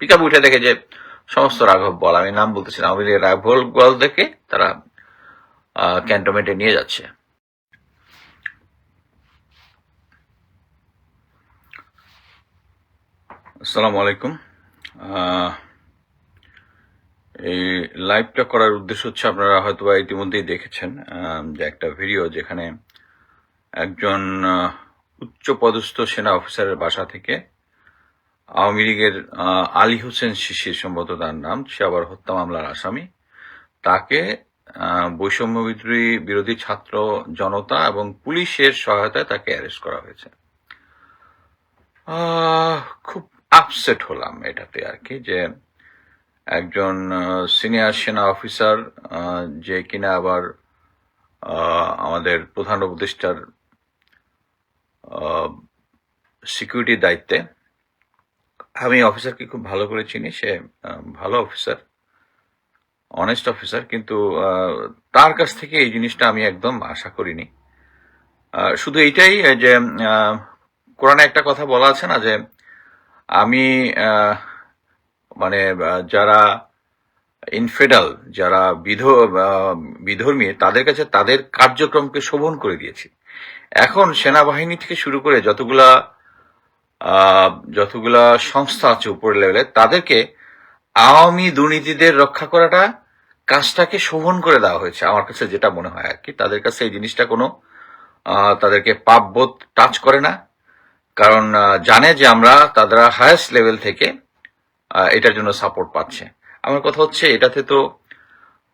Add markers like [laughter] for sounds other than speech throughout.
Pick উঠে দেখে যে সমস্ত রাঘব বল, আমি নাম বলতেছি না লীগের রাঘব বল দেখে তারা ক্যান্টনমেন্টে নিয়ে যাচ্ছে। আসসালামু আলাইকুম। এই লাইভটা করার উদ্দেশ্য হচ্ছে আপনারা হয়তো বা ইতিমধ্যেই দেখেছেন যে একটা ভিডিও যেখানে একজন উচ্চ পদস্থ সেনা অফিসারের বাসা থেকে আওয়ামী লীগের আলী হোসেন শিশির সম্ভবত তার নাম, সে আবার হত্যা মামলার আসামি। তাকে বৈষম্য বিদ্রোহী বিরোধী ছাত্র জনতা এবং পুলিশের সহায়তায় তাকে অ্যারেস্ট করা হয়েছে। খুব আপসেট হলাম এটাতে আর কি যে একজন সিনিয়র সেনা অফিসার যে কিনা আবার আমাদের প্রধান উপদেষ্টার সিকিউরিটির দায়িত্বে আমি অফিসারকে খুব ভালো করে চিনি, সে ভালো অফিসার অনেস্ট অফিসার, কিন্তু তার কাছ থেকে এই জিনিসটা আমি একদম আশা করিনি। শুধু এইটাই যে কোরআনে একটা কথা বলা আছে না যে, আমি মানে যারা ইনফেডাল যারা বিধ বিধর্মী, তাদের কাছে তাদের কার্যক্রমকে শোভন করে দিয়েছি। এখন সেনাবাহিনী থেকে শুরু করে যতগুলা যতগুলা সংস্থা আছে উপরের লেভেলে তাদেরকে আওয়ামী দুর্নীতিদের রক্ষা করাটা কাজটাকে শোভন করে দেওয়া হয়েছে, আমার কাছে যেটা মনে হয় আর কি। তাদের কাছে এই জিনিসটা কোনো তাদেরকে পাপবোধ টাচ করে না। কারণ জানে যে আমরা তারা হায়েস্ট লেভেল থেকে এটার জন্য সাপোর্ট পাচ্ছে। আমার কথা হচ্ছে, এটাতে তো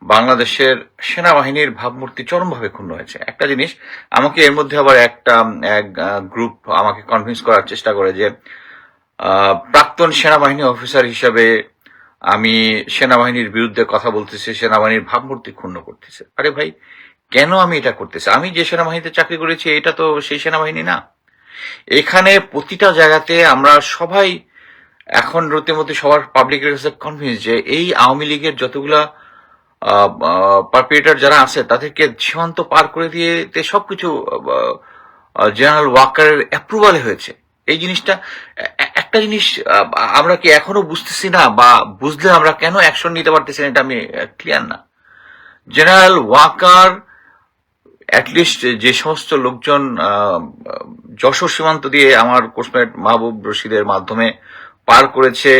বাংলাদেশের সেনাবাহিনীর ভাবমূর্তি চরমভাবে ক্ষুণ্ণ হয়েছে। একটা জিনিস, আমাকে এর মধ্যে আবার একটা, এক গ্রুপ আমাকে কনভিন্স করার চেষ্টা করে যে প্রাক্তন সেনাবাহিনী অফিসার হিসাবে আমি সেনাবাহিনীর বিরুদ্ধে কথা বলতেছি, সেনাবাহিনীর ভাবমূর্তি ক্ষুণ্ণ করতেছে। আরে ভাই, কেন আমি এটা করতেছি? আমি যে সেনাবাহিনীতে চাকরি করেছি, এটা তো সেই সেনাবাহিনী না। এখানে প্রতিটা জায়গাতে আমরা সবাই এখন রীতিমতো সবার পাবলিকের কাছে কনভিন্স যে এই আওয়ামী লীগের যতগুলা পারপিয়েটার যারা আছে, তাদেরকে সীমান্ত পার করে দিয়ে সবকিছু জেনারেল ওয়াকারের অ্যাপ্রুভালে হয়েছে। এই জিনিসটা একটা জিনিস আমরা কি এখনও বুঝতেছি না বা বুঝলে আমরা কেন অ্যাকশন নিতে পারতেছি না এটা আমি ক্লিয়ার না। জেনারেল ওয়াকার অ্যাটলিস্ট যে সমস্ত লোকজন যশোর সীমান্ত দিয়ে আমার কোর্সমেট মাহবুব রশিদের মাধ্যমে পার করেছে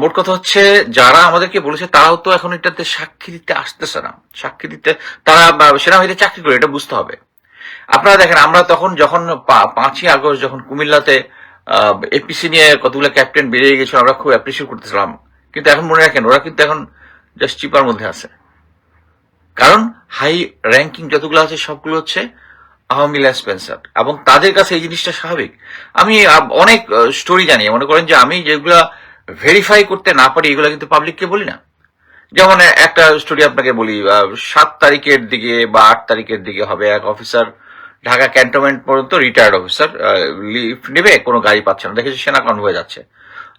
মোট কথা হচ্ছে, যারা আমাদেরকে বলেছে, তারাও তো এখন এটাতে সাক্ষী দিতে আসতেছে না। সাক্ষী দিতে, তারা সেনাবাহিনীতে চাকরি করে, এটা বুঝতে হবে। আপনারা দেখেন, আমরা তখন যখন পাঁচই আগস্ট যখন কুমিল্লাতে এপিসি নিয়ে কতগুলো ক্যাপ্টেন বেরিয়ে গেছিল, আমরা খুব অ্যাপ্রিসিয়েট করতেছিলাম। কিন্তু এখন মনে রাখেন, ওরা কিন্তু এখন জাস্ট চিপার মধ্যে আছে। কারণ হাই র্যাঙ্কিং যতগুলো আছে, সবগুলো হচ্ছে আওয়ামী লীগ স্পেন্সার এবং তাদের কাছে এই জিনিসটা স্বাভাবিক। আমি অনেক স্টোরি জানি। মনে করেন যে আমি যেগুলা ভেরিফাই করতে না পারি এগুলো কিন্তু পাবলিককে বলি না। যেমন একটা স্টোরি আপনাকে বলি সাত তারিখের দিকে বা আট তারিখের দিকে হবে এক অফিসার ঢাকা ক্যান্টনমেন্ট পর্যন্ত রিটায়ার্ড অফিসার লিফট নেবে কোনো গাড়ি পাচ্ছে না। দেখেছি সেনা কনভয়ে যাচ্ছে।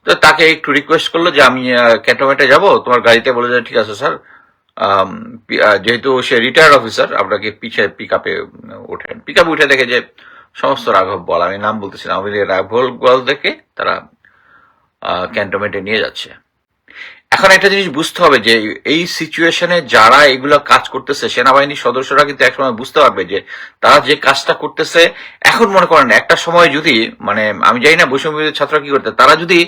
তো তাকে একটু রিকোয়েস্ট করল যে আমি ক্যান্টনমেন্টে যাব তোমার গাড়িতে বলে যে ঠিক আছে স্যার আম, যেহেতু সে রিটায়ার্ড অফিসার আপনাকে পিছে পিক আপে ওঠেন পিক আপে উঠে দেখে যে সমস্ত রাঘব বল আমি নাম বলতেছি না। আওয়ামী লীগের রাঘব বল দেখে তারা ক্যান্টনমেন্টে নিয়ে যাচ্ছে। এখন একটা জিনিস বুঝতে হবে যে, এই সিচুয়েশনে যারা এগুলো কাজ করতেছে, সেনাবাহিনীর সদস্যরা কিন্তু একসময় বুঝতে পারবে যে, তারা যে কাজটা করতেছে, এখন মনে করেন একটা সময় যদি মানে আমি জানি না বৈষম্য ছাত্ররা কি করতে, তারা যদি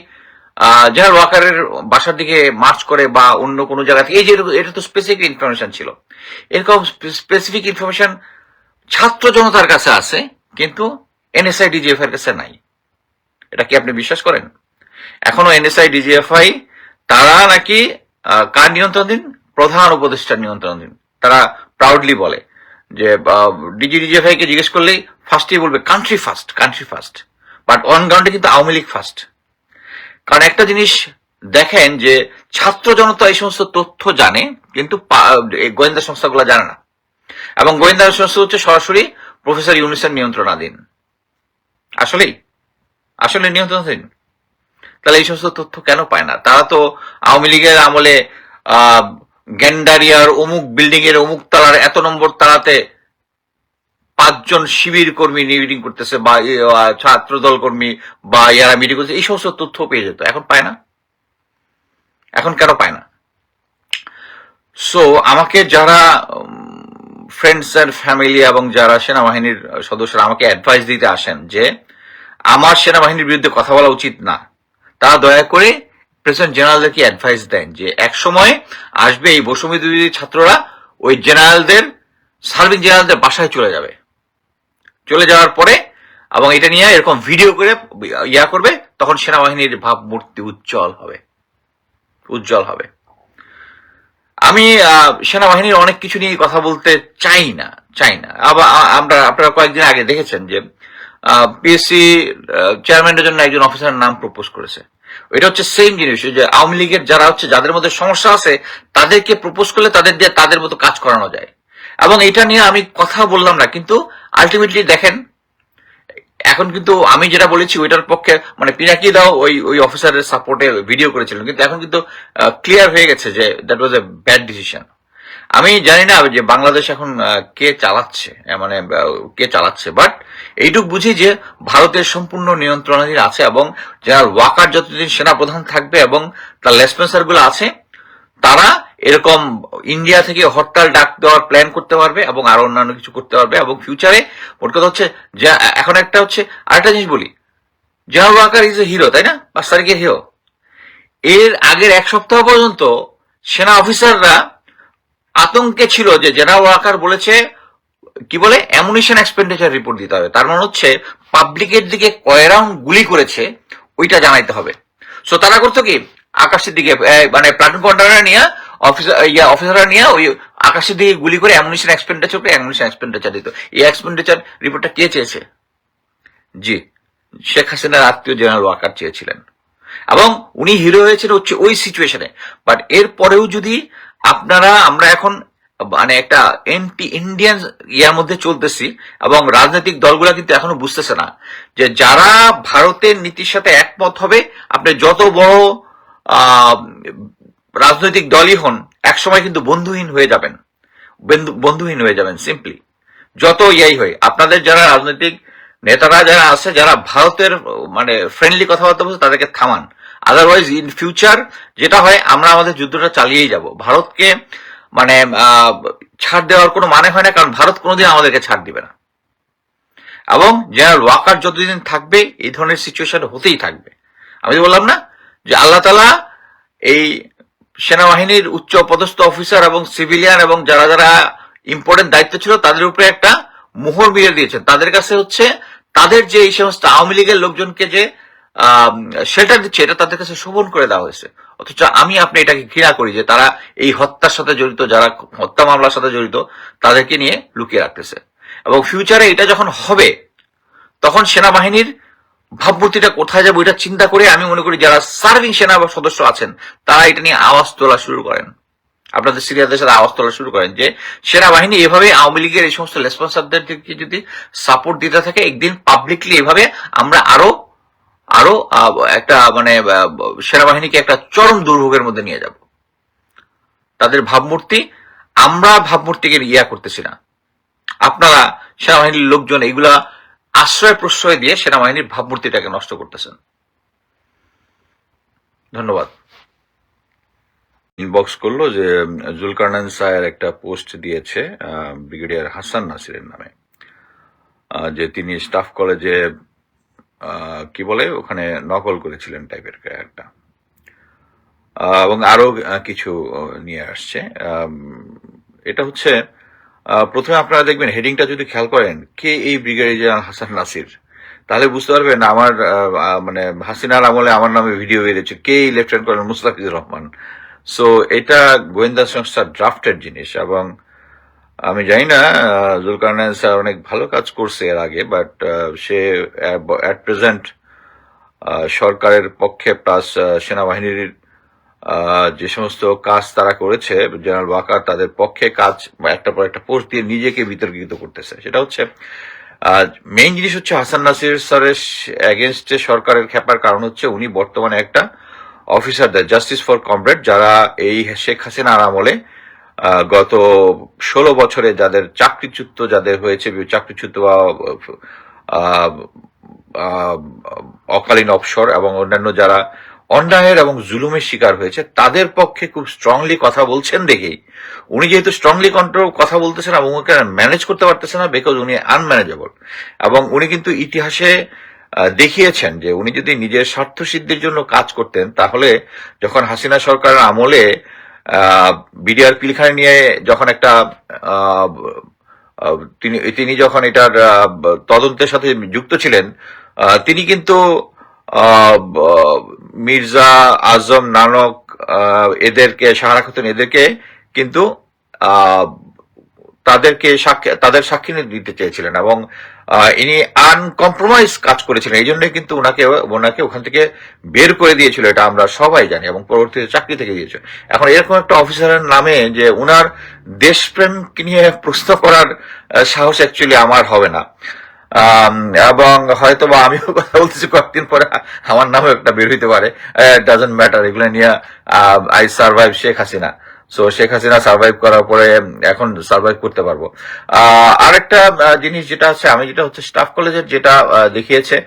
জেনারেল ওয়াকারের বাসার দিকে মার্চ করে বা অন্য কোনো জায়গা থেকে, এই যে এটা তো স্পেসিফিক ইনফরমেশন ছিল। এরকম স্পেসিফিক ইনফরমেশন ছাত্র জনতার কাছে আছে, কিন্তু এনএসআই ডিজিএফ এর কাছে নাই। এটা কি আপনি বিশ্বাস করেন? এখনও এনএসআই ডিজিএফআই তারা নাকি কার নিয়ন্ত্রণাধীন? প্রধান উপদেষ্টার নিয়ন্ত্রণাধীন। তারা প্রাউডলি বলে যে ডিজি ডিজিএফআই কে জিজ্ঞেস করলেই ফার্স্টই বলবে country first country first but on গ্রাউন্ডে কিন্তু আওয়ামী লীগ ফার্স্ট কারণ একটা জিনিস দেখেন যে, ছাত্র জনতা এই সমস্ত তথ্য জানে, কিন্তু গোয়েন্দা সংস্থাগুলো জানে না। এবং গোয়েন্দা সংস্থা হচ্ছে সরাসরি প্রফেসর ইউনিসের নিয়ন্ত্রণাধীন। আসলেই। আসলে নিয়ন্ত্রণাধীন। তাহলে এই সমস্ত তথ্য কেন পায় না? তারা তো আওয়ামী লীগের আমলে গ্যান্ডারিয়ার অমুক বিল্ডিং এর অমুক তালার এত নম্বর তালাতে পাঁচজন শিবির কর্মী মিটিং করতেছে বা ছাত্র দল কর্মী বা ইয়ারা মিটিং করছে এই সমস্ত তথ্য পেয়ে যেত। এখন পায় না? এখন কেন পায় না? সো আমাকে যারা ফ্রেন্ডস অ্যান্ড ফ্যামিলি এবং যারা সেনাবাহিনীর সদস্যরা আমাকে অ্যাডভাইস দিতে আসেন যে, আমার সেনাবাহিনীর বিরুদ্ধে কথা বলা উচিত না। তারা দয়া করে প্রেসিডেন্ট জেনারেলদেরকে অ্যাডভাইস দেন যে এক সময় আসবে এই বিরোধী ছাত্ররা, ওই জেনারেলদের সার্ভিং জেনারেলদের বাসায় চলে যাবে। চলে যাওয়ার পরে, এবং এটা নিয়ে এরকম ভিডিও করে ইয়া করবে, তখন সেনাবাহিনীর ভাবমূর্তি উজ্জ্বল হবে। উজ্জ্বল হবে। আমি সেনাবাহিনীর অনেক কিছু নিয়ে কথা বলতে চাই না চাই না। আবার আমরা, আপনারা কয়েকদিন আগে দেখেছেন যে পিএসসি চেয়ারম্যানের জন্য একজন অফিসারের নাম প্রপোজ করেছে। এটা হচ্ছে সেম জিনিস যে আওয়ামী লীগের যারা হচ্ছে, যাদের মধ্যে সমস্যা আছে, তাদেরকে প্রপোজ করলে তাদের দিয়ে তাদের মতো কাজ করানো যায়। এবং এটা নিয়ে আমি কথা বললাম না, কিন্তু আলটিমেটলি দেখেন, এখন কিন্তু আমি যেটা বলেছি, ওইটার পক্ষে মানে পিনাকি দাও ওই ওই অফিসারের সাপোর্টে ভিডিও করেছিলেন, কিন্তু এখন কিন্তু ক্লিয়ার হয়ে গেছে যে that was a bad decision আমি জানি না যে বাংলাদেশ এখন কে চালাচ্ছে মানে কে চালাচ্ছে বাট এইটুক বুঝি যে ভারতের সম্পূর্ণ নিয়ন্ত্রণাধীন আছে এবং জেনারেল ওয়াকার যতদিন সেনাপ্রধান থাকবে এবং তার লেসপেন্সারগুলো আছে, তারা এরকম ইন্ডিয়া থেকে হরতাল ডাক দেওয়ার প্ল্যান করতে পারবে এবং আরও অন্যান্য কিছু করতে পারবে এবং ফিউচারে মোট কথা হচ্ছে যে এখন একটা হচ্ছে, আরেকটা জিনিস বলি general Waker is a hero তাই না? পাঁচ তারিখের হিরো এর আগের এক সপ্তাহ পর্যন্ত সেনা অফিসাররা আতঙ্কে ছিল যে জেনারেল ওয়াকার বলেছে, কি বলে অ্যামুনিশন এক্সপেন্ডিচার রিপোর্ট দিতে হবে। তার মানে হচ্ছে পাবলিকের দিকে কয় রাউন্ড গুলি করেছে, ওইটা জানাইতে হবে। সো তারা করতো কি, আকাশের দিকে মানে প্লাটুন কমান্ডাররা নিয়ে অফিসার ইয়া অফিসাররা নিয়ে ওই আকাশের দিকে গুলি করে অ্যামুনিশন এক্সপেন্ডিচার করে অ্যামুনিশন এক্সপেন্ডিচার দিত। এই এক্সপেন্ডিচার রিপোর্টটা কে চেয়েছে? জি, শেখ হাসিনার আত্মীয় জেনারেল ওয়াকার চেয়েছিলেন। এবং উনি হিরো হয়েছেন হচ্ছে ওই সিচুয়েশনে বাট এরপরেও যদি আপনারা, আমরা এখন মানে একটা এন্টি ইন্ডিয়ান ইয়ার মধ্যে চলতেছি এবং রাজনৈতিক দলগুলা কিন্তু এখনও বুঝতেছে না যে যারা ভারতের নীতির সাথে একমত হবে, আপনি যত বড় রাজনৈতিক দলই হন, একসময় কিন্তু বন্ধুহীন হয়ে যাবেন। বন্ধু- বন্ধুহীন হয়ে যাবেন সিম্পলি যত ইয়াই হয় আপনাদের যারা রাজনৈতিক নেতারা যারা আছে, যারা ভারতের মানে ফ্রেন্ডলি কথাবার্তা বলছে, তাদেরকে থামান। আদারওয়াইজ ইন ফিউচার যেটা হয়, আমরা আমাদের যুদ্ধটা চালিয়েই যাব। ভারতকে মানে ছাড় দেওয়ার কোনো মানে হয় না, কারণ ভারত কোনোদিন আমাদেরকে ছাড় দিবে না। এবং জেনারেল ওয়াকার যতদিন থাকবে, এই ধরনের সিচুয়েশন হতেই থাকবে। আমি তো বললাম না যে আল্লাহ তালা এই সেনাবাহিনীর উচ্চ পদস্থ অফিসার এবং সিভিলিয়ান এবং যারা যারা ইম্পর্টেন্ট দায়িত্ব ছিল, তাদের উপরে একটা মোহর মিলিয়ে দিয়েছেন। তাদের কাছে হচ্ছে, তাদের যে এই সমস্ত আওয়ামী লীগের লোকজনকে যে শেল্টার দিচ্ছে, এটা তাদের কাছে শোভন করে দেওয়া হয়েছে। অথচ আমি আপনি এটাকে ঘৃণা করি যে তারা এই হত্যার সাথে জড়িত, যারা হত্যা মামলার সাথে জড়িত, তাদেরকে নিয়ে লুকিয়ে রাখতেছে। এবং ফিউচারে এটা যখন হবে, তখন সেনাবাহিনীর ভাবমূর্তিটা কোথায় যাবে এটা চিন্তা করে আমি মনে করি যারা সার্ভিং সেনা বা সদস্য আছেন, তারা এটা নিয়ে আওয়াজ তোলা শুরু করেন। আপনাদের সিরিয়াসদের সাথে আওয়াজ তোলা শুরু করেন যে, সেনাবাহিনী এভাবে আওয়ামী লীগের এই সমস্ত রেসপন্সারদেরকে যদি সাপোর্ট দিতে থাকে, একদিন পাবলিকলি এভাবে আমরা আরও আরও একটা মানে সেনাবাহিনীকে একটা চরম দুর্ভোগের মধ্যে নিয়ে যাব। তাদের ভাবমূর্তি আমরা ভাবমূর্তিকে ইয়া করতেছি না। আপনারা সেনাবাহিনীর লোকজন এগুলা আশ্রয় প্রশ্রয় দিয়ে সেনাবাহিনীর ভাবমূর্তিটাকে নষ্ট করতেছেন। ধন্যবাদ। ইনবক্স করল যে উম, জুলকারনাইন সায়ের একটা পোস্ট দিয়েছে ব্রিগেডিয়ার হাসান নাসিরের নামে যে তিনি স্টাফ কলেজে কি বলে, ওখানে নকল করেছিলেন টাইপের একটা এবং আরও কিছু নিয়ে আসছে। এটা হচ্ছে প্রথমে আপনারা দেখবেন হেডিংটা যদি খেয়াল করেন, কে এই ব্রিগেডিয়ার হাসান নাসির? তাহলে বুঝতে পারবেন আমার মানে হাসিনার আমলে আমার নামে ভিডিও বেরিয়েছে, কে এই lieutenant colonel Mustafizur Rahman? So এটা গোয়েন্দা সংস্থার ড্রাফটের জিনিস এবং আমি জানি না আহ, জুলকারনাইন স্যার অনেক ভালো কাজ করছে এর আগে বাট সে অ্যাট প্রেজেন্ট সরকারের পক্ষে প্লাস সেনাবাহিনীর যে সমস্ত কাজ তারা করেছে জেনারেল ওয়াকার তাদের পক্ষে কাজ বা একটা পর একটা পোস্ট দিয়ে নিজেকে বিতর্কিত করতেছে। সেটা হচ্ছে মেইন জিনিস হচ্ছে হাসান নাসির স্যারের এগেনস্টে সরকারের খেপার কারণ হচ্ছে উনি বর্তমানে একটা অফিসারদের জাস্টিস ফর কমরেড যারা এই শেখ হাসিনার আমলে গত ষোলো বছরে যাদের চাকরিচ্যুত যাদের হয়েছে, চাকরিচ্যুত বা অকালীন অবসর এবং অন্যান্য যারা অন্যায়ের এবং জুলুমের শিকার হয়েছে, তাদের পক্ষে খুব স্ট্রংলি কথা বলছেন দেখেই। উনি যেহেতু স্ট্রংলি কন্ট্রোল কথা বলতেছেন এবং ওকে ম্যানেজ করতে পারতেছেন না বিকজ উনি আনম্যানেজেবল এবং উনি কিন্তু ইতিহাসে দেখিয়েছেন যে উনি যদি নিজের স্বার্থ সিদ্ধির জন্য কাজ করতেন, তাহলে যখন হাসিনা সরকারের আমলে বিডিআর পিলখানি নিয়ে যখন একটা তিনি তিনি যখন এটার তদন্তের সাথে যুক্ত ছিলেন তিনি কিন্তু মির্জা আজম নানক এদেরকে সাহারা খাতুন এদেরকে কিন্তু তাদেরকে সাক্ষী তাদের সাক্ষী দিতে চেয়েছিলেন এবং ইনি আনকম্প্রোমাইজ কাজ করেছিলেন। এই জন্যই কিন্তু ওনাকে ওনাকে ওখান থেকে বের করে দিয়েছিল, এটা আমরা সবাই জানি, এবং পরবর্তীতে চাকরি থেকে দিয়েছে এখন এরকম একটা অফিসারের নামে যে ওনার দেশপ্রেম নিয়ে প্রশ্ন করার সাহস অ্যাকচুয়ালি আমার হবে না। এবং হয়তো বা আমিও কথা বলতেছি কয়েকদিন পরে, আমার নামও একটা বের হইতে পারে। ডাজেন্ট ম্যাটার এগুলো নিয়ে I survive Sheikh Hasina. So Sheikh Hasina survive করার পরে এখন সার্ভাইভ করতে পারব। আরেকটা জিনিস যেটা আছে আমি যেটা হচ্ছে স্টাফ কলেজের যেটা দেখিয়েছে,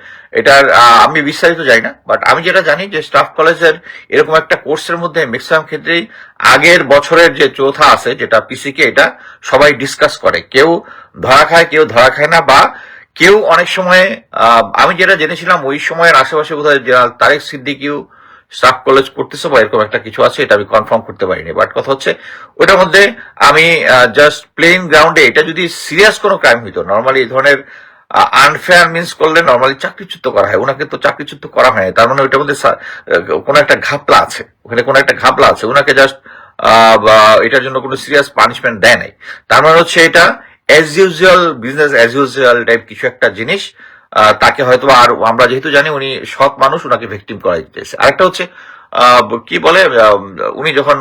এটার আমি বিস্তারিত জানি না বাট আমি যেটা জানি যে স্টাফ কলেজের এরকম একটা কোর্সের মধ্যে ম্যাক্সিমাম ক্ষেত্রেই আগের বছরের যে চৌথা আছে, যেটা পিসিকে এটা সবাই ডিসকাস করে। কেউ ধরা খায়, কেউ ধরা খায় না, বা কেউ অনেক সময় আমি যেটা জেনেছিলাম, ওই সময়ের আশেপাশে বোধহয় জেনারেল তারেক সিদ্দিকিও স্টাফ কলেজ করতেছে বা এরকম একটা কিছু আছে, এটা আমি কনফার্ম করতে পারিনি। বাট কথা হচ্ছে, ওটার মধ্যে আমি জাস্ট প্লেন গ্রাউন্ডে এটা যদি সিরিয়াস কোনো ক্রাইম হইতো নর্মালি এই ধরনের আনফেয়ার মিন্স করলে নর্মালি চাকরিচ্যুত করা হয়। ওনাকে তো চাকরিচ্যুত করা হয় তার মানে ওইটার মধ্যে কোনো একটা ঘাপলা আছে। ওখানে কোনো একটা ঘাপলা আছে। ওনাকে জাস্ট বা এটার জন্য কোনো সিরিয়াস পানিশমেন্ট দেয় নাই। তার মানে হচ্ছে এটা as usual business as usual type কিছু একটা জিনিস। তাকে হয়তো আর আমরা যেহেতু জানি উনি সৎ মানুষ ওনাকে ভিকটিম করা যেতেছে আরেকটা হচ্ছে কি বলে উনি যখন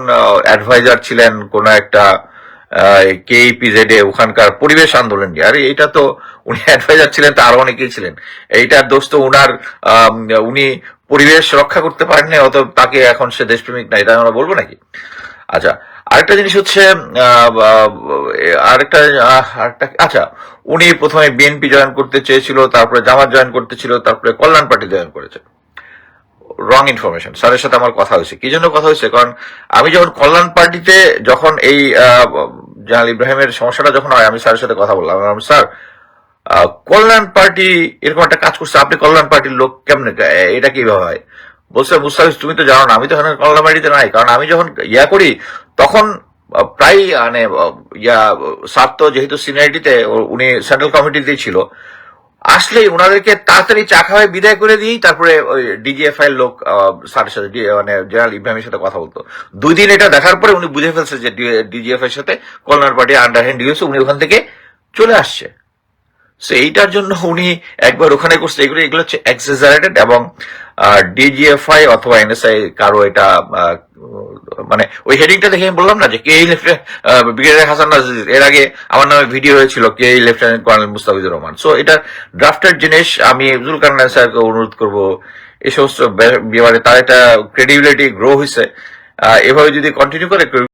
অ্যাডভাইজার ছিলেন কোন একটা কেইপিজেড এ ওখানকার পরিবেশ আন্দোলন আরে এটা তো উনি [laughs] অ্যাডভাইজার ছিলেন, তা আরও অনেকেই ছিলেন। এইটার দোষ তো উনার উনি পরিবেশ রক্ষা করতে পারেননি, অত তাকে এখন সে দেশপ্রেমিক না এটা আমরা বলব নাকি? আচ্ছা আরেকটা জিনিস হচ্ছে আরেকটা আরেকটা আচ্ছা উনি প্রথমে বিএনপি জয়েন করতে চেয়েছিল, তারপরে জামাত জয়েন করতে ছিল, তারপরে কল্যাণ পার্টি জয়েন করেছে। রং ইনফরমেশন স্যারের সাথে আমার কথা হয়েছে। কি জন্য কথা হয়েছে? কারণ আমি যখন কল্যাণ পার্টিতে যখন এই জাহাল ইব্রাহিমের সমস্যাটা যখন হয়, আমি স্যারের সাথে কথা বললাম। আমি স্যার কল্যাণ পার্টি এরকম একটা কাজ করছে, আপনি কল্যাণ পার্টির লোক কেমনে? এটা কীভাবে হয়? বলছে, মুস্তাফিজ, তুমি তো জানো না, আমি তো কল্যাণ পার্টিতে নাই। কারণ আমি যখন ইয়া করি, তখন প্রায় মানে ইয়া সাত যেহেতু সিনিয়রিটিতে উনি সেন্ট্রাল কমিটিতেই ছিল। আসলেই ওনাদেরকে তাড়াতাড়ি চা খাওয়ায় বিদায় করে দিয়েই তারপরে ডিজিএফআই এর লোক স্যারের সাথে মানে জেনারেল ইব্রাহিমের সাথে কথা বলতো। দুই দিন এটা দেখার পরে উনি বুঝে ফেলছে যে ডিজিএফআই এর সাথে কল্যাণ পার্টি আন্ডারহ্যান্ড ডিউস উনি ওখান থেকে চলে আসছে। সো এইটার জন্য উনি একবার ওখানে করছে। এগুলো এগুলো হচ্ছে এক্সেজারেটেড এবং ডিজিএফআই অথবা এনএসআই কারও এটা মানে ওই হেডিংটা দেখে আমি বললাম না যে কে ব্রিগেডিয়ার হাসান এর আগে আমার নামে ভিডিও হয়েছিল কে lieutenant colonel Mustafizur Rahman. So এটা ড্রাফটেড জিনিস, আমি কালাম স্যারকে অনুরোধ করব এই সমস্ত ব্যাপারে তার একটা ক্রেডিবিলিটি গ্রো হয়েছে এভাবে যদি কন্টিনিউ করে